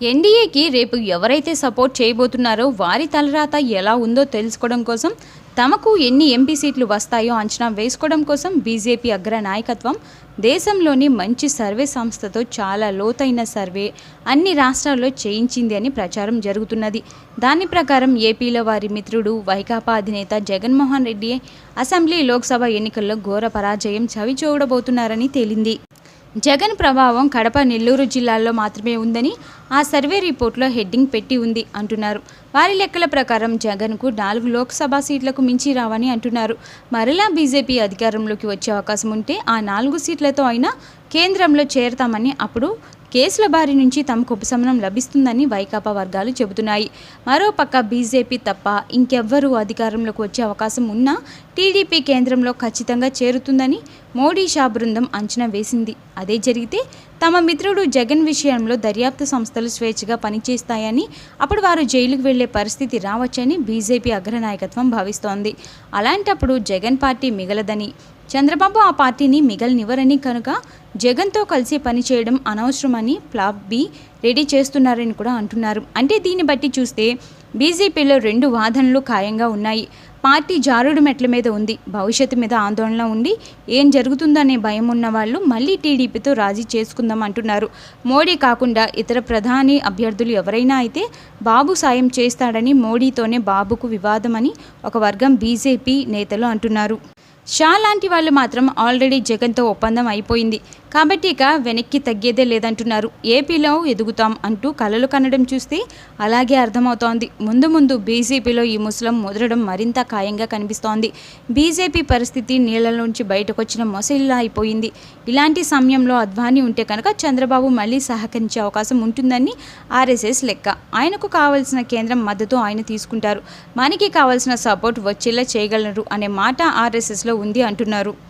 ఎన్డీఏకి రేపు ఎవరైతే సపోర్ట్ చేయబోతున్నారో వారి తలరాత ఎలా ఉందో తెలుసుకోవడం కోసం తమకు ఎన్ని ఎంపీ సీట్లు వస్తాయో అంచనా వేసుకోవడం కోసం బీజేపీ అగ్ర నాయకత్వం దేశంలోని మంచి సర్వే సంస్థతో చాలా లోతైన సర్వే అన్ని రాష్ట్రాల్లో చేయించింది అని ప్రచారం జరుగుతున్నది. దాని ప్రకారం ఏపీలో వారి మిత్రుడు వైకాపా అధినేత జగన్మోహన్ రెడ్డి అసెంబ్లీ లోక్సభ ఎన్నికల్లో ఘోర పరాజయం చవిచూడబోతున్నారని తేలింది. జగన్ ప్రభావం కడప నెల్లూరు జిల్లాల్లో మాత్రమే ఉందని ఆ సర్వే రిపోర్ట్లో హెడ్డింగ్ పెట్టి ఉంది అంటున్నారు. వారి లెక్కల ప్రకారం జగన్కు నాలుగు లోక్సభ సీట్లకు మించి రావని అంటున్నారు. మరలా బీజేపీ అధికారంలోకి వచ్చే అవకాశం ఉంటే ఆ నాలుగు సీట్లతో అయినా కేంద్రంలో చేరతామని అప్పుడు కేసుల బారి నుంచి తమకు ఉపశమనం లభిస్తుందని వైకాపా వర్గాలు చెబుతున్నాయి. మరోపక్క బీజేపీ తప్ప ఇంకెవ్వరూ అధికారంలోకి వచ్చే అవకాశం ఉన్నా టీడీపీ కేంద్రంలో ఖచ్చితంగా చేరుతుందని మోడీ షా బృందం అంచనా వేసింది. అదే జరిగితే తమ మిత్రుడు జగన్ విషయంలో దర్యాప్తు సంస్థలు స్వేచ్ఛగా పనిచేస్తాయని అప్పుడు వారు జైలుకు వెళ్ళే పరిస్థితి రావచ్చని బీజేపీ అగ్రనాయకత్వం భావిస్తోంది. అలాంటప్పుడు జగన్ పార్టీ మిగలదని చంద్రబాబు ఆ పార్టీని మిగలనివ్వరని కనుక జగన్తో కలిసి పనిచేయడం అనవసరమని ప్లాప్ బి రెడీ చేస్తున్నారని కూడా అంటున్నారు. అంటే దీన్ని బట్టి చూస్తే బీజేపీలో రెండు వాదనలు ఖాయంగా ఉన్నాయి. పార్టీ జారుడు మెట్ల మీద ఉంది. భవిష్యత్తు మీద ఆందోళన ఉండి ఏం జరుగుతుందనే భయం ఉన్న వాళ్ళు మళ్ళీ టీడీపీతో రాజీ చేసుకుందాం అంటున్నారు. మోడీ కాకుండా ఇతర ప్రధాని అభ్యర్థులు ఎవరైనా అయితే బాబు సాయం చేస్తాడని మోడీతోనే బాబుకు వివాదమని ఒక వర్గం బీజేపీ నేతలు అంటున్నారు. షా లాంటి వాళ్ళు మాత్రం ఆల్రెడీ జగన్తో ఒప్పందం అయిపోయింది. కాబట్టి ఇక వెనక్కి తగ్గేదే లేదంటున్నారు. ఏపీలో ఎదుగుతాం అంటూ కలలు కనడం చూస్తే అలాగే అర్థమవుతోంది. ముందు ముందు బీజేపీలో ఈ ముసలం ముదరడం మరింత ఖాయంగా కనిపిస్తోంది. బీజేపీ పరిస్థితి నీళ్ళలోంచి బయటకొచ్చిన మొసలిలా అయిపోయింది. ఇలాంటి సమయంలో అద్వానీ ఉంటే కనుక చంద్రబాబు మళ్ళీ సహకరించే అవకాశం ఉంటుందని ఆర్ఎస్ఎస్ లెక్క. ఆయనకు కావాల్సిన కేంద్రం మద్దతు ఆయన తీసుకుంటారు. మనకి కావాల్సిన సపోర్ట్ వచ్చేలా చేయగలరు అనే మాట ఆర్ఎస్ఎస్లో ఉంది అంటున్నారు.